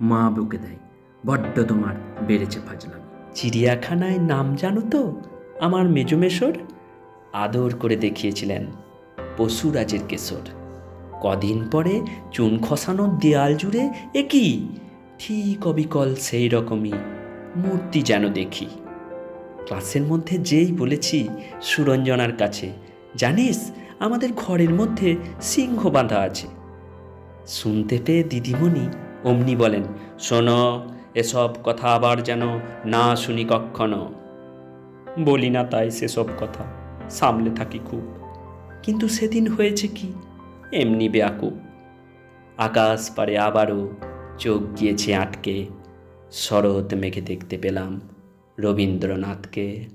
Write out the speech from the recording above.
মা বকে দেয়, বড্ড তোমার বেড়েছে ফাজলাম। চিড়িয়াখানায় নাম জানো তো? আমার মেজমেশর আদর করে দেখিয়েছিলেন পশুরাজের কেশর। কদিন পরে চুন খসানো দেয়াল জুড়ে এ কি? ঠিক অবিকল সেই রকমই মূর্তি যেন দেখি। ক্লাসের মধ্যে যেই বলেছি সুরঞ্জনার কাছে, জানিস আমাদের ঘরের মধ্যে সিংহ বাঁধা আছে। শুনতে পেয়ে দিদিমণি অমনি বলেন, শোনো, এসব কথা আবার যেন না শুনি কক্ষণ। বলি না তাই সেসব কথা, সামলে থাকি খুব। কিন্তু সেদিন হয়েছে কি? এমনি বেয়াকুব। আকাশ পারে আবারও চোখ গিয়েছে আটকে, শরৎ মেঘে দেখতে পেলাম রবীন্দ্রনাথকে।